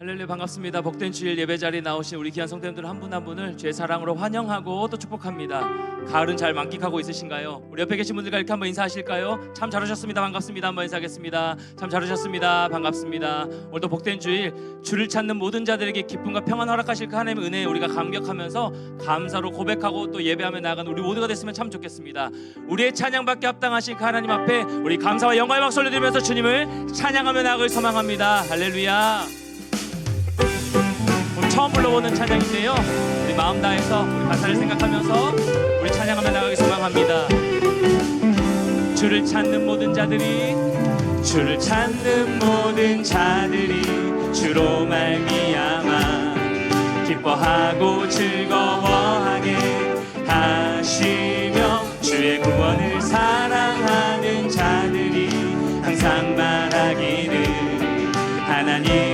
할렐루야 반갑습니다. 복된 주일 예배 자리에 나오신 우리 귀한 성도님들 한 분 한 분을 주의 사랑으로 환영하고 또 축복합니다. 가을은 잘 만끽하고 있으신가요? 우리 옆에 계신 분들과 이렇게 한번 인사하실까요? 참 잘 오셨습니다. 반갑습니다. 한번 인사하겠습니다. 참 잘 오셨습니다. 반갑습니다. 오늘도 복된 주일 주를 찾는 모든 자들에게 기쁨과 평안 허락하실 그 하나님의 은혜에 우리가 감격하면서 감사로 고백하고 또 예배하며 나아가는 우리 모두가 됐으면 참 좋겠습니다. 우리의 찬양받게 합당하신 그 하나님 앞에 우리 감사와 영광의 박수를 드리면서 주님을 찬양하며 나아갈 소망합니다. 할렐루야. 처음 불러보는 찬양인데요. 우리 마음 다해서 우리 가사를 생각하면서 우리 찬양하며 나가기 소망합니다. 주를 찾는 모든 자들이 주를 찾는 모든 자들이 주로 말미암아 기뻐하고 즐거워하게 하시며 주의 구원을 사랑하는 자들이 항상 말하기를 위대하시다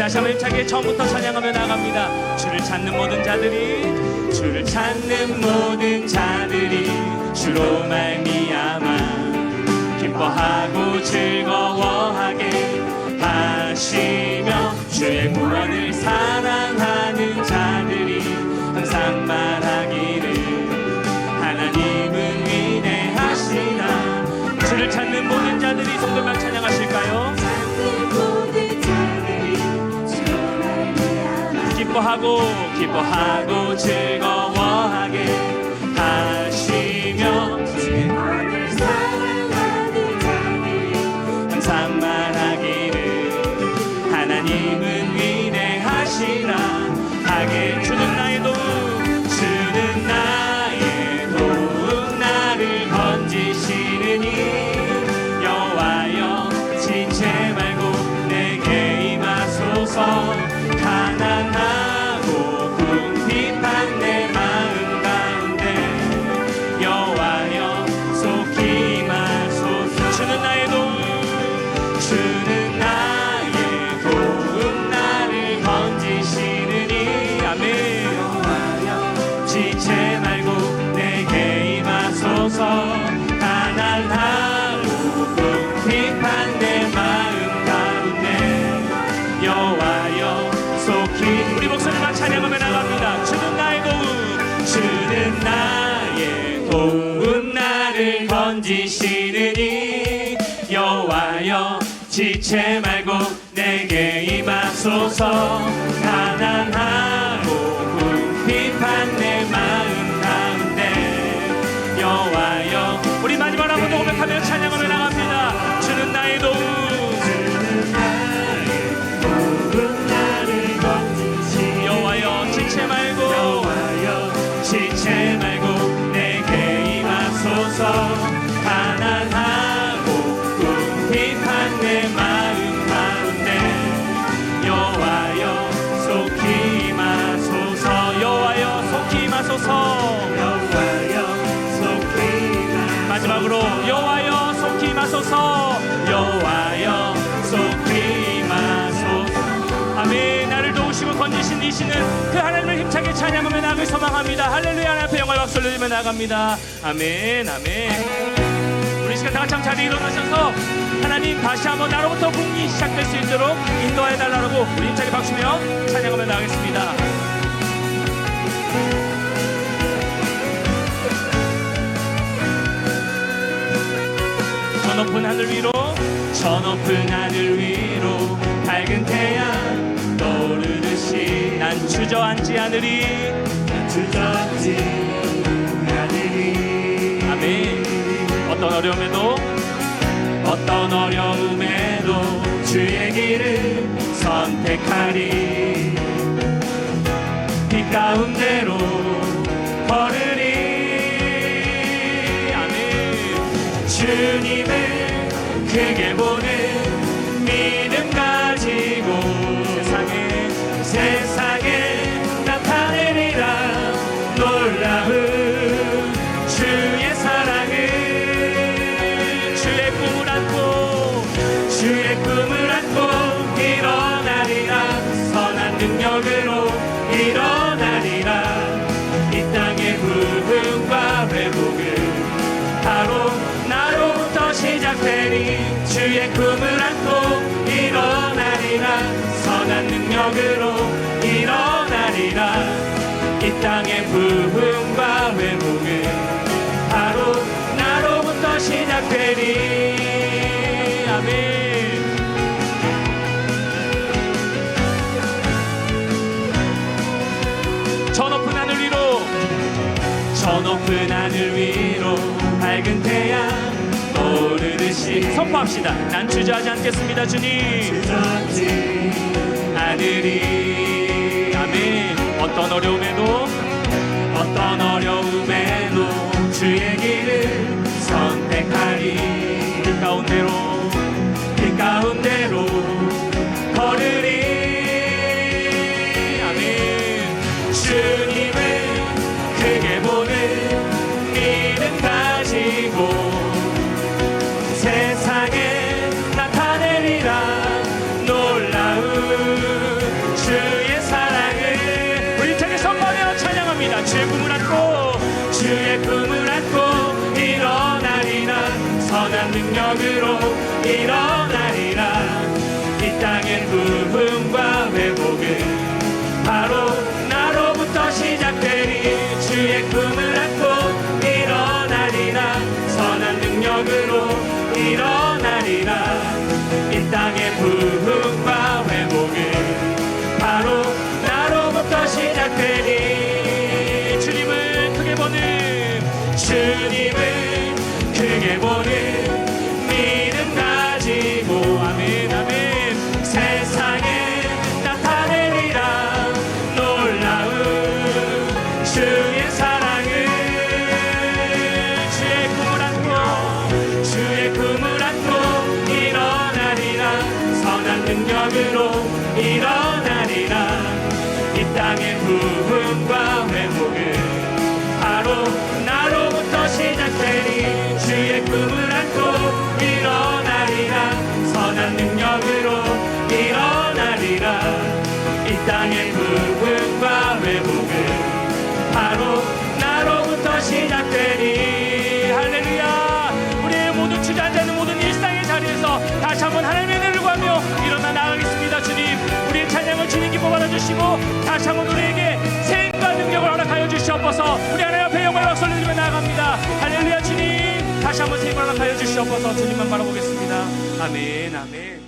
다시 한번 힘차게 처음부터 찬양하며 나갑니다 주를 찾는 모든 자들이 주를 찾는 모든 자들이 주로 말미암아 기뻐하고 즐거워하게 하시며 주의 구원을 사랑하는 자들이 항상 말하기를 하나님은 위대하시다 주를 찾는 모든 자들이 성도만 찬양하실까요? 기뻐하고 기뻐하고 즐거워하게 하시며. 오늘 사랑하는 자들이 항상 말하기를 하나님은 위대하시라. 하게 주는 나의 도움 주는 나의 도움 나를 건지시느니 여호와여 지체 말고 내게 임하소서. 가난하고 지체 말고 내게 임하소서. 가난하고 궁핍한 내 마음 가운데 여호와여 우리 마지막 한번 더 고백하며 찬양하며 나갑니다. 주는 나의 도움 마지막으로 여호와여 속히 임하소서. 여호와여 속히 임하소서 아멘. 나를 도우시고 건지신 이시는 그 하나님을 힘차게 찬양하며 나아갈 소망합니다. 할렐루야. 하나님 앞에 영광 박수를 드리며 나갑니다. 아멘. 아멘. 우리 시간 다 같이 자리에 일어나셔서 하나님 다시 한번 나로부터 국이 시작될 수 있도록 인도하여 달라고 우리 힘차게 박수며 찬양하며 나가겠습니다 하늘 위로 저 높은 하늘 위로 밝은 태양 떠오르듯이 난 주저앉지 않으리. 주저앉지 않으리. 어려움에도 어떤 어려움에도 주의 길을 선택하리. 빛 가운데로 걸으리. 아멘. 주님을 크게 보는 믿음 가지고 세상에 세상에 나타내리라. 놀라운 주의 사랑을 주의 꿈을 안고 주의 꿈을 안고 일어나리라. 선한 능력으로 일어나리라. 이 땅의 부흥과 회복을 바로 시작되니 주의 꿈을 안고 일어나리라. 선한 능력으로 일어나리라. 이 땅의 부흥과 회복은 바로 나로부터 시작되니 아멘. 높은 하늘 위로 밝은 태양 오르듯이 선포합시다. 난 주저하지 않겠습니다 주님. 않으리 아멘. 어떤 어려움에도 어떤 어려움에도 주의 길을 선택하리. 그 가운데로 능 주의 꿈을 안고 일어나리라. 선한 능력으로 일어나리라. 이 땅의 부흥과 회복은 바로 나로부터 시작되니 할렐루야. 우리의 모든 주저앉아 있는 모든 일상의 자리에서 다시 한번 하나님의 은혜를 구하며 일어나 나가겠습니다 주님. 우리의 찬양을 주님 기뻐 받아주시고 다시 한번 우리에게 생과 능력을 허락하여 주시옵소서. 우리 하나님 앞에 영광의 박수를 드리며 나아갑니다. 할렐루야 주님 다시 한번 생을 허락하여 주시옵소서. 주님만 바라보겠습니다. 아멘 아멘.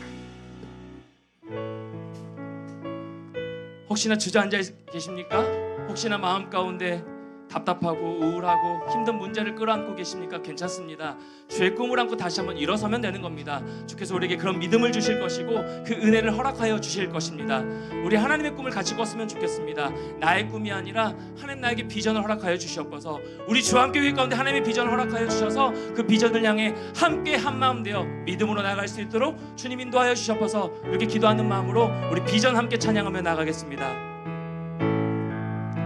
혹시나 주저앉아 계십니까? 혹시나 마음 가운데 답답하고 우울하고 힘든 문제를 끌어안고 계십니까? 괜찮습니다. 주의 꿈을 안고 다시 한번 일어서면 되는 겁니다. 주께서 우리에게 그런 믿음을 주실 것이고 그 은혜를 허락하여 주실 것입니다. 우리 하나님의 꿈을 같이 꿨으면 좋겠습니다. 나의 꿈이 아니라 하나님 나에게 비전을 허락하여 주시옵소서. 우리 주한교회 가운데 하나님의 비전을 허락하여 주셔서 그 비전을 향해 함께 한 마음 되어 믿음으로 나갈 수 있도록 주님 인도하여 주시옵소서. 이렇게 기도하는 마음으로 우리 비전 함께 찬양하며 나가겠습니다.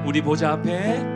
우리 보좌 앞에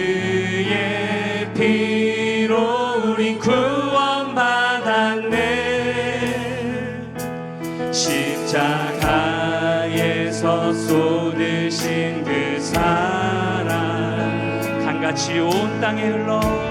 땅에 흘러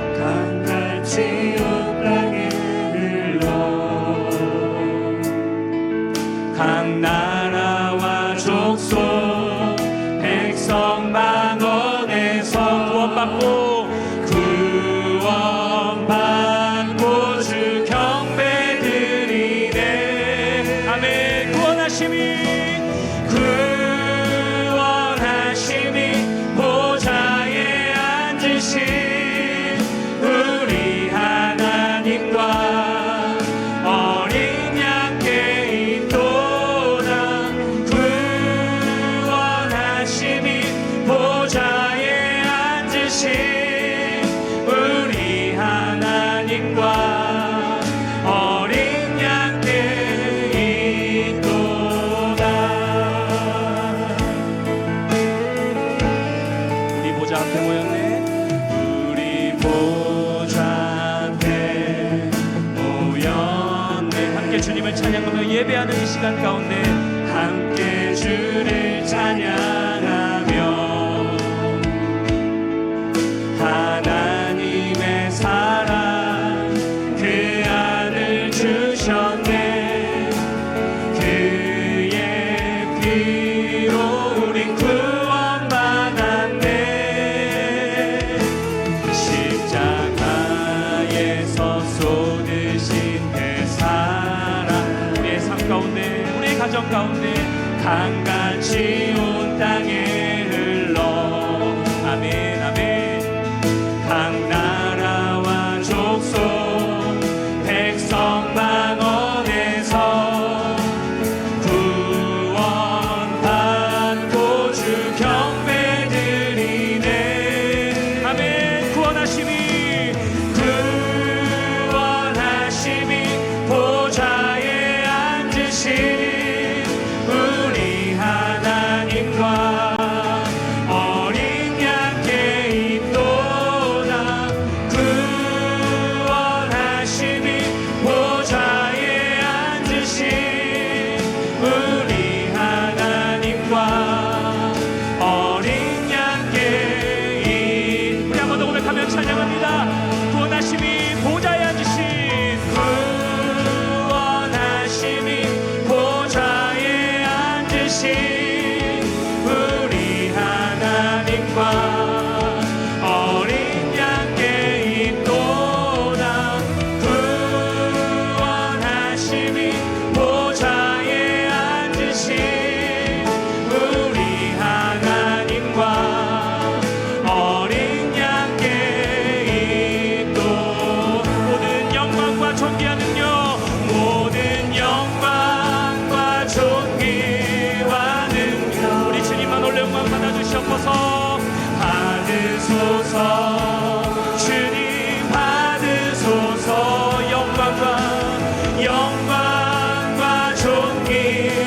주님을 찬양하며 예배하는 이 시간 가운데 함께 주를 찬양. 없는 강같이 온 땅에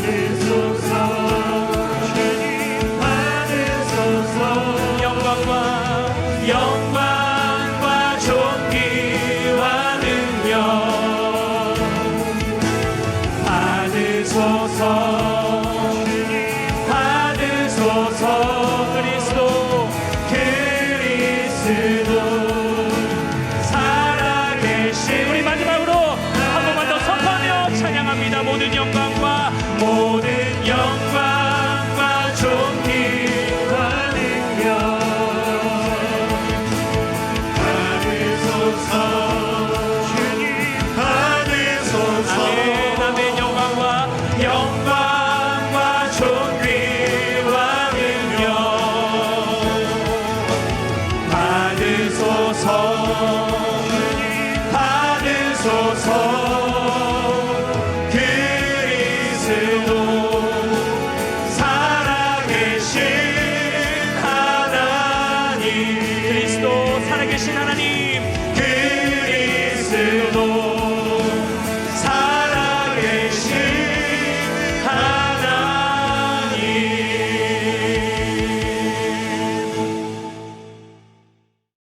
Jesus. Oh. 감사합니다. 모든 영광과 모든 영광.